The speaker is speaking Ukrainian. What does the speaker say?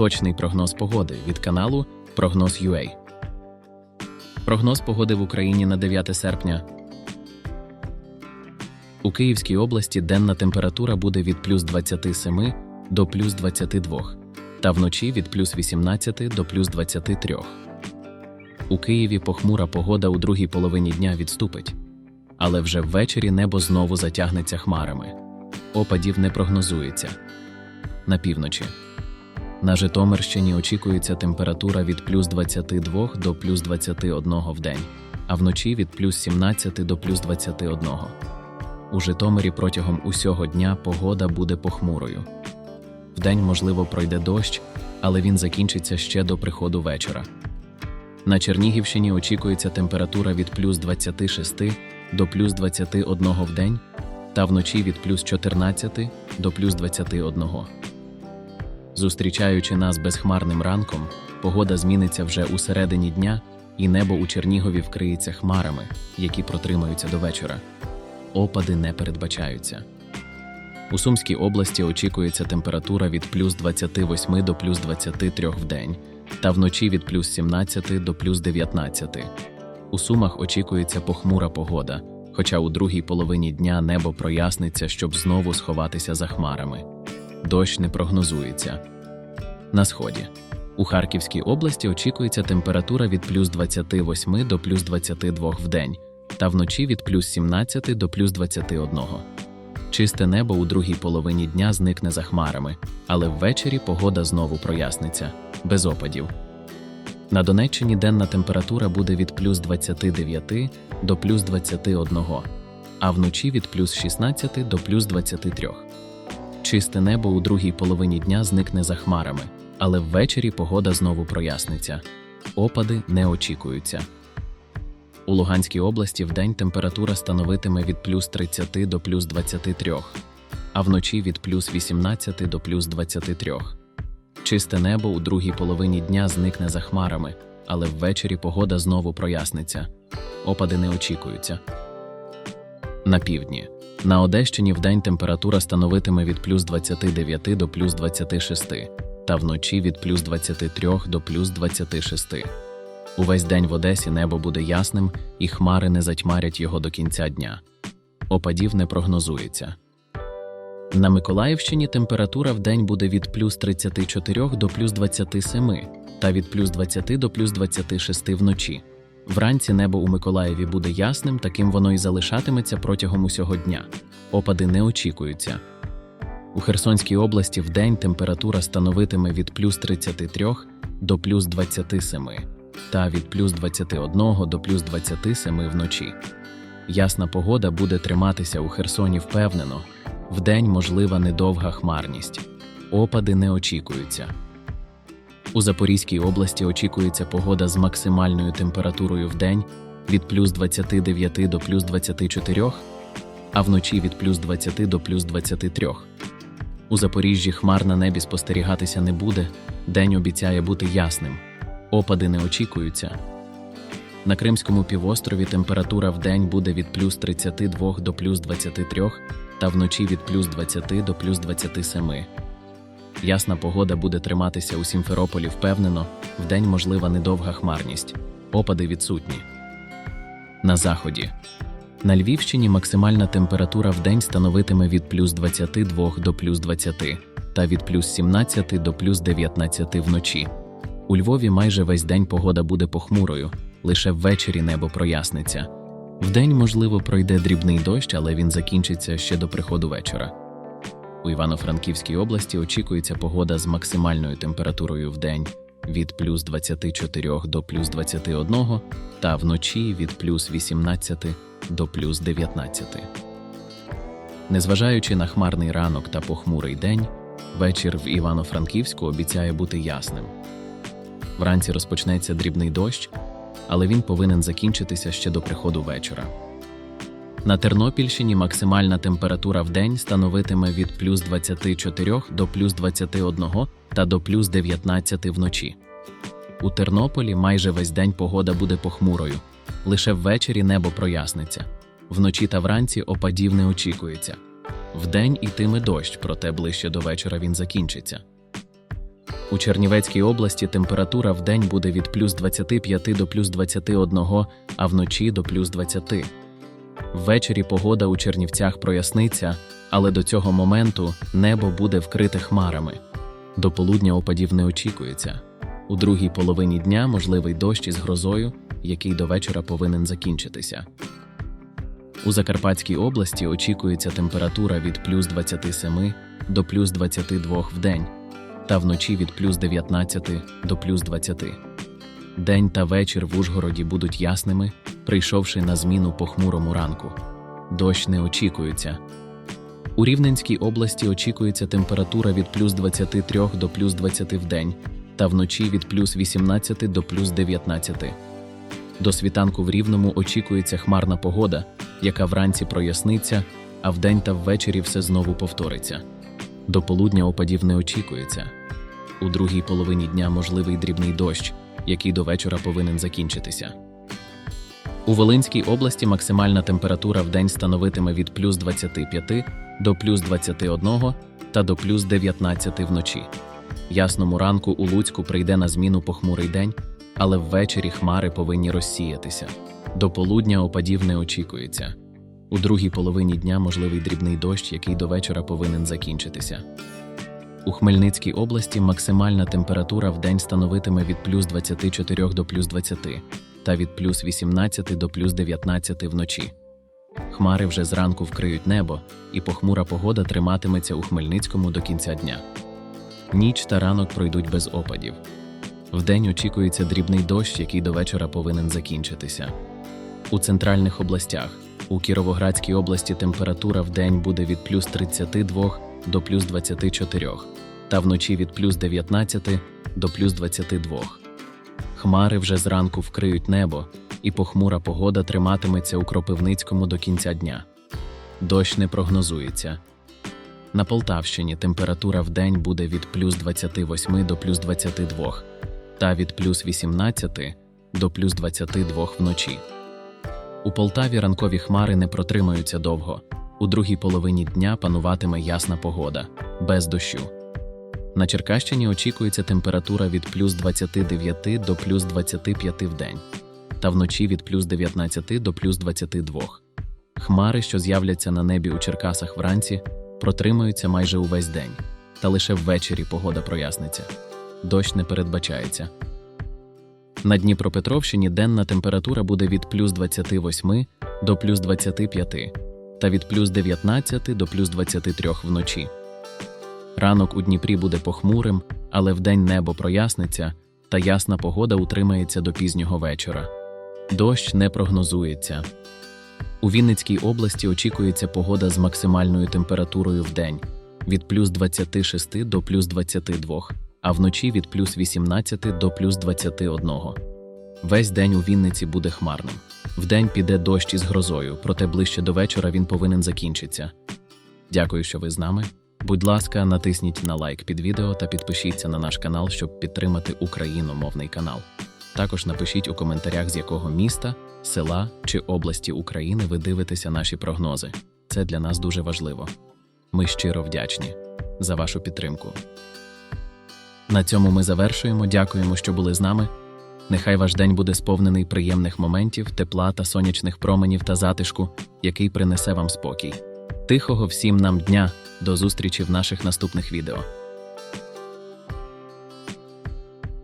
Точний прогноз погоди від каналу Прогноз UA. Прогноз погоди в Україні на 9 серпня. У Київській області денна температура буде від плюс 27 до плюс 22, та вночі від плюс 18 до плюс 23. У Києві похмура погода у другій половині дня відступить, але вже ввечері небо знову затягнеться хмарами. Опадів не прогнозується. На півночі. На Житомирщині очікується температура від плюс 22 до плюс 21 в день, а вночі від плюс 17 до плюс 21. У Житомирі протягом усього дня погода буде похмурою. Вдень, можливо, пройде дощ, але він закінчиться ще до приходу вечора. На Чернігівщині очікується температура від плюс 26 до плюс 21 в день та вночі від плюс 14 до плюс 21. Зустрічаючи нас безхмарним ранком, погода зміниться вже у середині дня, і небо у Чернігові вкриється хмарами, які протримаються до вечора. Опади не передбачаються. У Сумській області очікується температура від плюс 28 до плюс 23 в день, та вночі від плюс 17 до плюс 19. У Сумах очікується похмура погода, хоча у другій половині дня небо проясниться, щоб знову сховатися за хмарами. Дощ не прогнозується. На сході. У Харківській області очікується температура від плюс 28 до плюс 22 в день, та вночі від плюс 17 до плюс 21. Чисте небо у другій половині дня зникне за хмарами, але ввечері погода знову проясниться, без опадів. На Донеччині денна температура буде від плюс 29 до плюс 21, а вночі від плюс 16 до плюс 23. Чисте небо у другій половині дня зникне за хмарами, але ввечері погода знову проясниться. Опади не очікуються. У Луганській області вдень температура становитиме від плюс 30 до плюс 23, а вночі від плюс 18 до плюс 23. Чисте небо у другій половині дня зникне за хмарами, але ввечері погода знову проясниться. Опади не очікуються. На півдні. На Одещині вдень температура становитиме від плюс 29 до плюс 26, та вночі від плюс 23 до плюс 26. Увесь день в Одесі небо буде ясним, і хмари не затьмарять його до кінця дня. Опадів не прогнозується. На Миколаївщині температура вдень буде від плюс 34 до плюс 27 та від плюс 20 до плюс 26 вночі. Вранці небо у Миколаєві буде ясним, таким воно і залишатиметься протягом усього дня. Опади не очікуються. У Херсонській області вдень температура становитиме від плюс 33 до плюс 27 та від плюс 21 до плюс 27 вночі. Ясна погода буде триматися у Херсоні впевнено. Вдень можлива недовга хмарність. Опади не очікуються. У Запорізькій області очікується погода з максимальною температурою в день від плюс 29 до плюс 24, а вночі від плюс 20 до плюс 23. У Запоріжжі хмар на небі спостерігатися не буде, день обіцяє бути ясним. Опади не очікуються. На Кримському півострові температура в день буде від плюс 32 до плюс 23, та вночі від плюс 20 до плюс 27. Ясна погода буде триматися у Сімферополі впевнено, вдень можлива недовга хмарність. Опади відсутні. На заході. На Львівщині максимальна температура в день становитиме від плюс 22 до плюс 20 та від плюс 17 до плюс 19 вночі. У Львові майже весь день погода буде похмурою, лише ввечері небо проясниться. Вдень, можливо, пройде дрібний дощ, але він закінчиться ще до приходу вечора. У Івано-Франківській області очікується погода з максимальною температурою в день від плюс 24 до плюс 21 та вночі від плюс 18 до плюс 19. Незважаючи на хмарний ранок та похмурий день, вечір в Івано-Франківську обіцяє бути ясним. Вранці розпочнеться дрібний дощ, але він повинен закінчитися ще до приходу вечора. На Тернопільщині максимальна температура в день становитиме від плюс 24 до плюс 21 та до плюс 19 вночі. У Тернополі майже весь день погода буде похмурою, лише ввечері небо проясниться. Вночі та вранці опадів не очікується. Вдень ітиме дощ, проте ближче до вечора він закінчиться. У Чернівецькій області температура в день буде від плюс 25 до плюс 21, а вночі до плюс 20. Ввечері погода у Чернівцях проясниться, але до цього моменту небо буде вкрите хмарами. До полудня опадів не очікується. У другій половині дня можливий дощ із грозою, який до вечора повинен закінчитися. У Закарпатській області очікується температура від плюс 27 до плюс 22 в день та вночі від плюс 19 до плюс 20. День та вечір в Ужгороді будуть ясними, прийшовши на зміну похмурому ранку. Дощ не очікується. У Рівненській області очікується температура від плюс 23 до плюс 20 в день та вночі від плюс 18 до плюс 19. До світанку в Рівному очікується хмарна погода, яка вранці проясниться, а вдень та ввечері все знову повториться. До полудня опадів не очікується. У другій половині дня можливий дрібний дощ, який до вечора повинен закінчитися. У Волинській області максимальна температура в день становитиме від плюс 25 до плюс 21 та до плюс 19 вночі. Ясному ранку у Луцьку прийде на зміну похмурий день, але ввечері хмари повинні розсіятися. До полудня опадів не очікується. У другій половині дня можливий дрібний дощ, який до вечора повинен закінчитися. У Хмельницькій області максимальна температура в день становитиме від плюс 24 до плюс 20 та від плюс 18 до плюс 19 вночі. Хмари вже зранку вкриють небо, і похмура погода триматиметься у Хмельницькому до кінця дня. Ніч та ранок пройдуть без опадів. Вдень очікується дрібний дощ, який до вечора повинен закінчитися. У центральних областях у Кіровоградській області температура в день буде від плюс 32 до плюс 24, та вночі від плюс 19 до плюс 22. Хмари вже зранку вкриють небо, і похмура погода триматиметься у Кропивницькому до кінця дня. Дощ не прогнозується. На Полтавщині температура в день буде від плюс 28 до плюс 22, та від плюс 18 до плюс 22 вночі. У Полтаві ранкові хмари не протримаються довго. У другій половині дня пануватиме ясна погода, без дощу. На Черкащині очікується температура від плюс 29 до плюс 25 в день, та вночі від плюс 19 до плюс 22. Хмари, що з'являться на небі у Черкасах вранці, протримаються майже увесь день, та лише ввечері погода проясниться. Дощ не передбачається. На Дніпропетровщині денна температура буде від плюс 28 до плюс 25 та від плюс 19 до плюс 23 вночі. Ранок у Дніпрі буде похмурим, але вдень небо проясниться, та ясна погода утримається до пізнього вечора. Дощ не прогнозується. У Вінницькій області очікується погода з максимальною температурою в день від плюс 26 до плюс 22, а вночі від плюс 18 до плюс 21. Весь день у Вінниці буде хмарним. Вдень піде дощ із грозою, проте ближче до вечора він повинен закінчитися. Дякую, що ви з нами. Будь ласка, натисніть на лайк під відео та підпишіться на наш канал, щоб підтримати україномовний канал. Також напишіть у коментарях, з якого міста, села чи області України ви дивитеся наші прогнози. Це для нас дуже важливо. Ми щиро вдячні за вашу підтримку. На цьому ми завершуємо. Дякуємо, що були з нами. Нехай ваш день буде сповнений приємних моментів, тепла та сонячних променів та затишку, який принесе вам спокій. Тихого всім нам дня. До зустрічі в наших наступних відео.